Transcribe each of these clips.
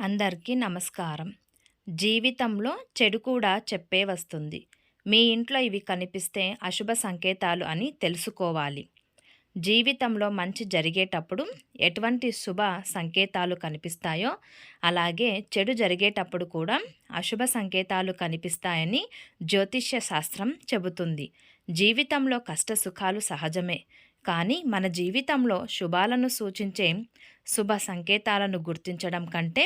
అందరికీ నమస్కారం. జీవితంలో చెడు కూడా చెప్పే వస్తుంది. మీ ఇంట్లో ఇవి కనిపిస్తే అశుభ సంకేతాలు అని తెలుసుకోవాలి. జీవితంలో మంచి జరిగేటప్పుడు ఎటువంటి శుభ సంకేతాలు కనిపిస్తాయో అలాగే చెడు జరిగేటప్పుడు కూడా అశుభ సంకేతాలు కనిపిస్తాయని జ్యోతిష్య శాస్త్రం చెబుతుంది. జీవితంలో కష్ట సుఖాలు సహజమే. కానీ మన జీవితంలో శుభాలను సూచించే శుభ సంకేతాలను గుర్తించడం కంటే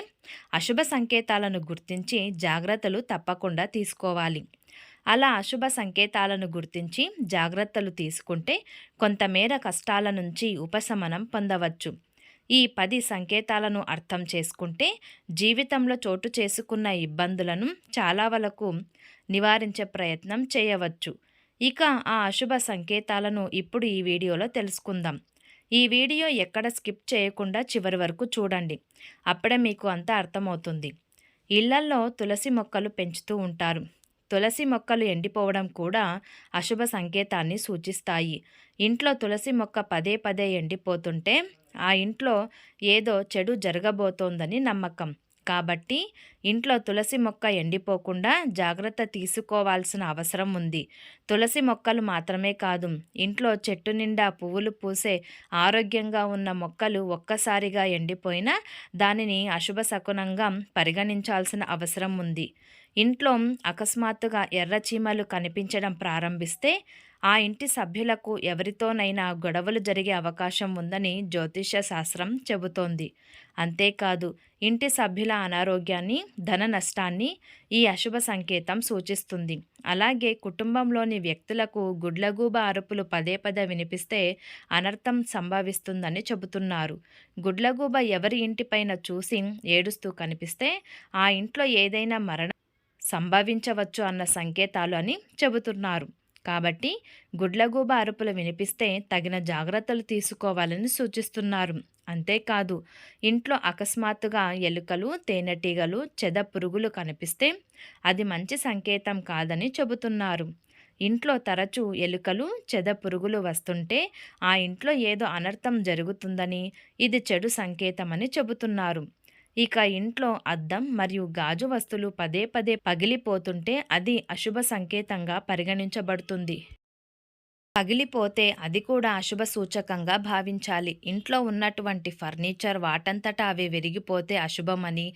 అశుభ సంకేతాలను గుర్తించి జాగ్రత్తలు తప్పకుండా తీసుకోవాలి. అలా అశుభ సంకేతాలను గుర్తించి జాగ్రత్తలు తీసుకుంటే కొంతమేర కష్టాల నుంచి ఉపశమనం పొందవచ్చు. ఈ పది సంకేతాలను అర్థం చేసుకుంటే జీవితంలో చోటు చేసుకున్న ఇబ్బందులను చాలా వరకు నివారించే ప్రయత్నం చేయవచ్చు. ఇక ఆ అశుభ సంకేతాలను ఇప్పుడు ఈ వీడియోలో తెలుసుకుందాం. ఈ వీడియో ఎక్కడ స్కిప్ చేయకుండా చివరి వరకు చూడండి. అప్పుడే మీకు అంతా అర్థమవుతుంది. ఇళ్ళల్లో తులసి మొక్కలు పెంచుతూ ఉంటారు. తులసి మొక్కలు ఎండిపోవడం కూడా అశుభ సంకేతాన్ని సూచిస్తాయి. ఇంట్లో తులసి మొక్క పదే పదే ఎండిపోతుంటే ఆ ఇంట్లో ఏదో చెడు జరగబోతోందని నమ్మకం. కాబట్టి ఇంట్లో తులసి మొక్క ఎండిపోకుండా జాగ్రత్త తీసుకోవాల్సిన అవసరం ఉంది. తులసి మొక్కలు మాత్రమే కాదు ఇంట్లో చెట్టు నిండా పువ్వులు పూసే ఆరోగ్యంగా ఉన్న మొక్కలు ఒక్కసారిగా ఎండిపోయినా దానిని అశుభ శకునంగా పరిగణించాల్సిన అవసరం ఉంది. ఇంట్లో అకస్మాత్తుగా ఎర్ర చీమలు కనిపించడం ప్రారంభిస్తే ఆ ఇంటి సభ్యులకు ఎవరితోనైనా గొడవలు జరిగే అవకాశం ఉందని జ్యోతిష శాస్త్రం చెబుతోంది. అంతేకాదు ఇంటి సభ్యుల అనారోగ్యాన్ని ధన నష్టాన్ని ఈ అశుభ సంకేతం సూచిస్తుంది. అలాగే కుటుంబంలోని వ్యక్తులకు గుడ్లగూబ అరుపులు పదే పదే వినిపిస్తే అనర్థం సంభవిస్తుందని చెబుతున్నారు. గుడ్లగూబ ఎవరి ఇంటిపైన చూసి ఏడుస్తూ కనిపిస్తే ఆ ఇంట్లో ఏదైనా మరణం సంభవించవచ్చు అన్న సంకేతాలు అని చెబుతున్నారు. కాబట్టి గుడ్లగూబ అరుపులు వినిపిస్తే తగిన జాగ్రత్తలు తీసుకోవాలని సూచిస్తున్నారు. అంతేకాదు ఇంట్లో అకస్మాత్తుగా ఎలుకలు తేనెటీగలు చెద పురుగులు కనిపిస్తే అది మంచి సంకేతం కాదని చెబుతున్నారు. ఇంట్లో తరచూ ఎలుకలు చెద పురుగులు వస్తుంటే ఆ ఇంట్లో ఏదో అనర్థం జరుగుతుందని ఇది చెడు సంకేతమని చెబుతున్నారు. ఇక ఇంట్లో అద్దం మరియు గాజు వస్తువులు పదే పదే పగిలిపోతుంటే అది అశుభ సంకేతంగా పరిగణించబడుతుంది. పగిలిపోతే అది కూడా అశుభ సూచకంగా భావించాలి. ఇంట్లో ఉన్నటువంటి ఫర్నిచర్ వాటంతటా అవి విరిగిపోతే అశుభమని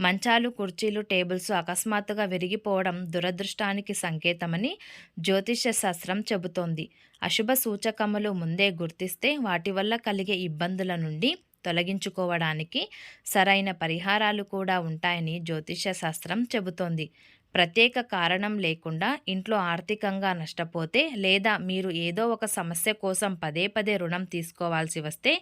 మంచాలు కుర్చీలు టేబుల్స్ అకస్మాత్తుగా విరిగిపోవడం దురదృష్టానికి సంకేతమని జ్యోతిష్య శాస్త్రం చెబుతోంది. అశుభ సూచకములు ముందే గుర్తిస్తే వాటి వల్ల కలిగే ఇబ్బందుల నుండి తొలగించుకోవడానికి సరైన పరిహారాలు కూడా ఉంటాయని జ్యోతిష్య శాస్త్రం చెబుతోంది. ప్రత్యేక కారణం లేకుండా ఇంట్లో ఆర్థికంగా నష్టపోతే లేదా మీరు ఏదో ఒక సమస్య కోసం పదే పదే రుణం తీసుకోవాల్సి వస్తే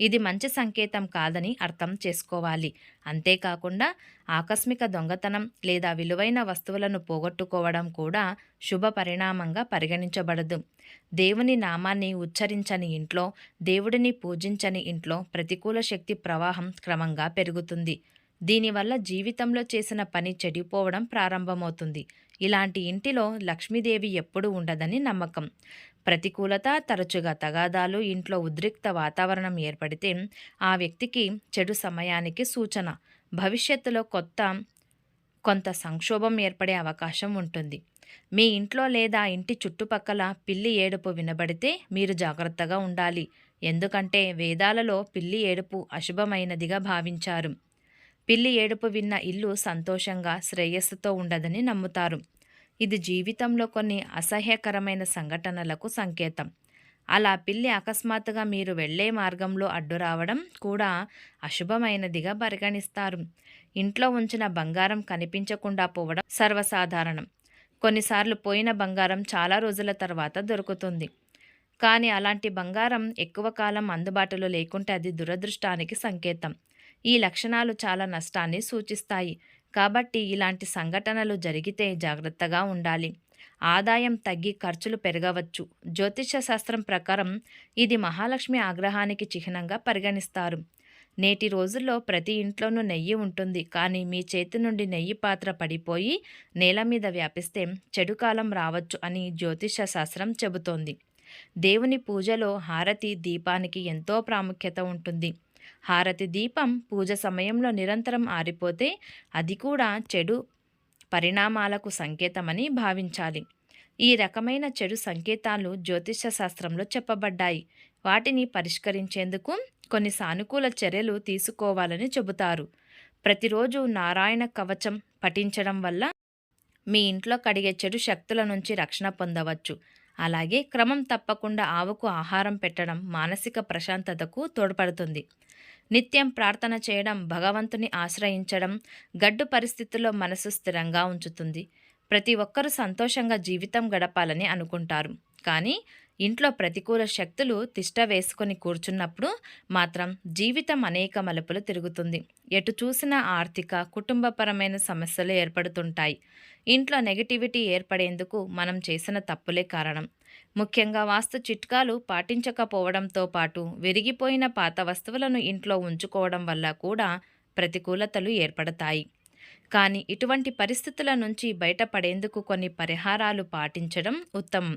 ఇది మంచి సంకేతం కాదని అర్థం చేసుకోవాలి. అంతేకాకుండా ఆకస్మిక దొంగతనం లేదా విలువైన వస్తువులను పోగొట్టుకోవడం కూడా శుభ పరిణామంగా పరిగణించబడదు. దేవుని నామాన్ని ఉచ్చరించని ఇంట్లో దేవుడిని పూజించని ఇంట్లో ప్రతికూల శక్తి ప్రవాహం క్రమంగా పెరుగుతుంది. దీనివల్ల జీవితంలో చేసిన పని చెడిపోవడం ప్రారంభమవుతుంది. ఇలాంటి ఇంటిలో లక్ష్మీదేవి ఎప్పుడూ ఉండదని నమ్మకం. ప్రతికూలత తరచుగా తగాదాలు ఇంట్లో ఉద్రిక్త వాతావరణం ఏర్పడితే ఆ వ్యక్తికి చెడు సమయానికి సూచన. భవిష్యత్తులో కొత్త కొంత సంక్షోభం ఏర్పడే అవకాశం ఉంటుంది. మీ ఇంట్లో లేదా ఇంటి చుట్టుపక్కల పిల్లి ఏడుపు వినబడితే మీరు జాగ్రత్తగా ఉండాలి. ఎందుకంటే వేదాలలో పిల్లి ఏడుపు అశుభమైనదిగా భావించారు. పిల్లి ఏడుపు విన్న ఇల్లు సంతోషంగా శ్రేయస్సుతో ఉండదని నమ్ముతారు. ఇది జీవితంలో కొన్ని అసహ్యకరమైన సంఘటనలకు సంకేతం. అలా పిల్లి అకస్మాత్తుగా మీరు వెళ్ళే మార్గంలో అడ్డు రావడం కూడా అశుభమైనదిగా పరిగణిస్తారు. ఇంట్లో ఉంచిన బంగారం కనిపించకుండా పోవడం సర్వసాధారణం. కొన్నిసార్లు పోయిన బంగారం చాలా రోజుల తర్వాత దొరుకుతుంది. కానీ అలాంటి బంగారం ఎక్కువ కాలం అందుబాటులో లేకుంటే అది దురదృష్టానికి సంకేతం. ఈ లక్షణాలు చాలా నష్టాన్ని సూచిస్తాయి. కాబట్టి ఇలాంటి సంఘటనలు జరిగితే జాగ్రత్తగా ఉండాలి. ఆదాయం తగ్గి ఖర్చులు పెరగవచ్చు. జ్యోతిష శాస్త్రం ప్రకారం ఇది మహాలక్ష్మి ఆగ్రహానికి చిహ్నంగా పరిగణిస్తారు. నేటి రోజుల్లో ప్రతి ఇంట్లోనూ నెయ్యి ఉంటుంది. కానీ మీ చేతి నుండి నెయ్యి పాత్ర పడిపోయి నేల మీద వ్యాపిస్తే చెడు కాలం రావచ్చు అని జ్యోతిష శాస్త్రం చెబుతోంది. దేవుని పూజలో హారతి దీపానికి ఎంతో ప్రాముఖ్యత ఉంటుంది. హారతి దీపం పూజ సమయంలో నిరంతరం ఆరిపోతే అది కూడా చెడు పరిణామాలకు సంకేతమని భావించాలి. ఈ రకమైన చెడు సంకేతాలు జ్యోతిష శాస్త్రంలో చెప్పబడ్డాయి. వాటిని పరిష్కరించేందుకు కొన్ని సానుకూల చర్యలు తీసుకోవాలని చెబుతారు. ప్రతిరోజు నారాయణ కవచం పఠించడం వల్ల మీ ఇంట్లో కడిగే చెడు శక్తుల నుంచి రక్షణ పొందవచ్చు. అలాగే క్రమం తప్పకుండా ఆవుకు ఆహారం పెట్టడం మానసిక ప్రశాంతతకు తోడ్పడుతుంది. నిత్యం ప్రార్థన చేయడం భగవంతుని ఆశ్రయించడం గడ్డు పరిస్థితుల్లో మనసు స్థిరంగా ఉంచుతుంది. ప్రతి ఒక్కరూ సంతోషంగా జీవితం గడపాలని అనుకుంటారు. కానీ ఇంట్లో ప్రతికూల శక్తులు తిష్ట వేసుకొని కూర్చున్నప్పుడు మాత్రం జీవితం అనేక మలుపులు తిరుగుతుంది. ఎటు చూసినా ఆర్థిక కుటుంబపరమైన సమస్యలు ఏర్పడుతుంటాయి. ఇంట్లో నెగటివిటీ ఏర్పడేందుకు మనం చేసిన తప్పులే కారణం. ముఖ్యంగా వాస్తు చిట్కాలు పాటించకపోవడంతో పాటు విరిగిపోయిన పాత వస్తువులను ఇంట్లో ఉంచుకోవడం వల్ల కూడా ప్రతికూలతలు ఏర్పడతాయి. కానీ ఇటువంటి పరిస్థితుల నుంచి బయటపడేందుకు కొన్ని పరిహారాలు పాటించడం ఉత్తమం.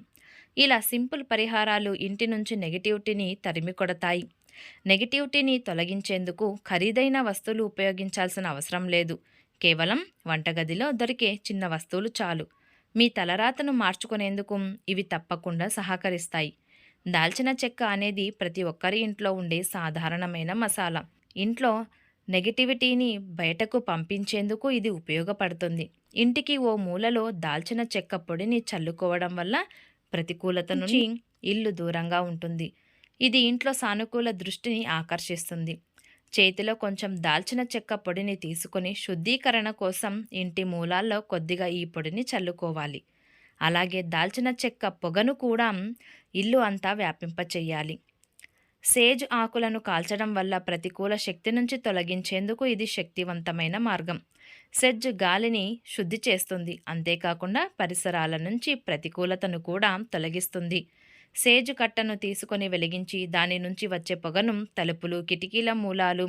ఇలా సింపుల్ పరిహారాలు ఇంటి నుంచి నెగిటివిటీని తరిమి కొడతాయి. నెగిటివిటీని తొలగించేందుకు ఖరీదైన వస్తువులు ఉపయోగించాల్సిన అవసరం లేదు. కేవలం వంటగదిలో దొరికే చిన్న వస్తువులు చాలు. మీ తలరాతను మార్చుకునేందుకు ఇవి తప్పకుండా సహకరిస్తాయి. దాల్చిన చెక్క అనేది ప్రతి ఒక్కరి ఇంట్లో ఉండే సాధారణమైన మసాలా. ఇంట్లో నెగిటివిటీని బయటకు పంపించేందుకు ఇది ఉపయోగపడుతుంది. ఇంటికి ఓ మూలలో దాల్చిన చెక్క పొడిని చల్లుకోవడం వల్ల ప్రతికూలత నుంచి ఇల్లు దూరంగా ఉంటుంది. ఇది ఇంట్లో సానుకూల దృష్టిని ఆకర్షిస్తుంది. చేతిలో కొంచెం దాల్చిన చెక్క పొడిని తీసుకొని శుద్ధీకరణ కోసం ఇంటి మూలాల్లో కొద్దిగా ఈ పొడిని చల్లుకోవాలి. అలాగే దాల్చిన చెక్క పొగను కూడా ఇల్లు అంతా వ్యాపింపచేయాలి. సేజ్ ఆకులను కాల్చడం వల్ల ప్రతికూల శక్తి నుంచి తొలగించేందుకు ఇది శక్తివంతమైన మార్గం. సెజ్ గాలిని శుద్ధి చేస్తుంది. అంతేకాకుండా పరిసరాల నుంచి ప్రతికూలతను కూడా తొలగిస్తుంది. సేజు కట్టను తీసుకొని వెలిగించి దాని నుంచి వచ్చే పొగను తలుపులు కిటికీల మూలాలు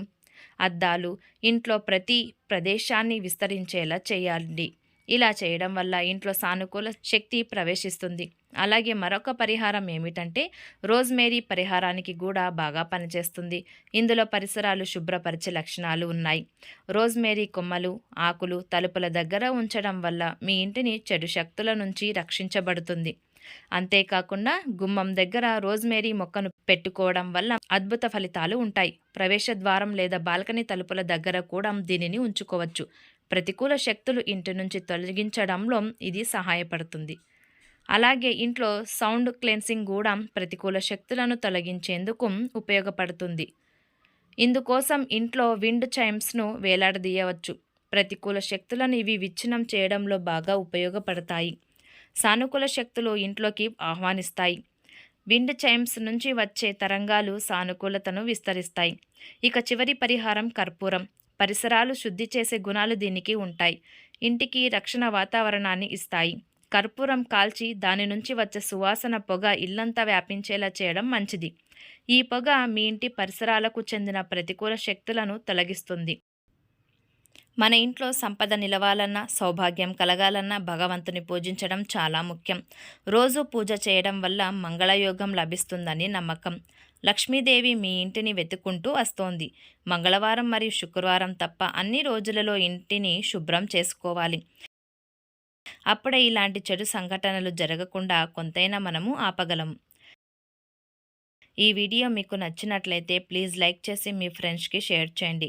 అద్దాలు ఇంట్లో ప్రతి ప్రదేశాన్ని విస్తరించేలా చేయండి ఇలా చేయడం వల్ల ఇంట్లో సానుకూల శక్తి ప్రవేశిస్తుంది. అలాగే మరొక పరిహారం ఏమిటంటే రోజ్మేరీ పరిహారానికి కూడా బాగా పనిచేస్తుంది. ఇందులో పరిసరాలు శుభ్రపరిచే లక్షణాలు ఉన్నాయి. రోజ్మేరీ కొమ్మలు ఆకులు తలుపుల దగ్గర ఉంచడం వల్ల మీ ఇంటిని చెడు శక్తుల నుంచి రక్షించబడుతుంది. అంతేకాకుండా గుమ్మం దగ్గర రోజ్మేరీ మొక్కను పెట్టుకోవడం వల్ల అద్భుత ఫలితాలు ఉంటాయి. ప్రవేశ ద్వారం లేదా బాల్కనీ తలుపుల దగ్గర కూడా దీనిని ఉంచుకోవచ్చు. ప్రతికూల శక్తులు ఇంటి నుంచి తొలగించడంలో ఇది సహాయపడుతుంది. అలాగే ఇంట్లో సౌండ్ క్లెన్సింగ్ కూడా ప్రతికూల శక్తులను తొలగించేందుకు ఉపయోగపడుతుంది. ఇందుకోసం ఇంట్లో విండ్ చైమ్స్ను వేలాడదీయవచ్చు. ప్రతికూల శక్తులను ఇవి విచ్ఛిన్నం చేయడంలో బాగా ఉపయోగపడతాయి. సానుకూల శక్తులు ఇంట్లోకి ఆహ్వానిస్తాయి. విండ్ చైమ్స్ నుంచి వచ్చే తరంగాలు సానుకూలతను విస్తరిస్తాయి. ఇక చివరి పరిహారం కర్పూరం. పరిసరాలు శుద్ధి చేసే గుణాలు దీనికి ఉంటాయి. ఇంటికి రక్షణ వాతావరణాన్ని ఇస్తాయి. కర్పూరం కాల్చి దాని నుంచి వచ్చే సువాసన పొగ ఇల్లంతా వ్యాపించేలా చేయడం మంచిది. ఈ పొగ మీ ఇంటి పరిసరాలకు చెందిన ప్రతికూల శక్తులను తొలగిస్తుంది. మన ఇంట్లో సంపద నిలవాలన్నా సౌభాగ్యం కలగాలన్నా భగవంతుని పూజించడం చాలా ముఖ్యం. రోజు పూజ చేయడం వల్ల మంగళయోగం లభిస్తుందని నమ్మకం. లక్ష్మీదేవి మీ ఇంటిని వెతుక్కుంటూ వస్తోంది. మంగళవారం మరియు శుక్రవారం తప్ప అన్ని రోజులలో ఇంటిని శుభ్రం చేసుకోవాలి. అప్పుడే ఇలాంటి చెడు సంఘటనలు జరగకుండా కొంతైనా మనము ఆపగలం. ఈ వీడియో మీకు నచ్చినట్లయితే ప్లీజ్ లైక్ చేసి మీ ఫ్రెండ్స్కి షేర్ చేయండి.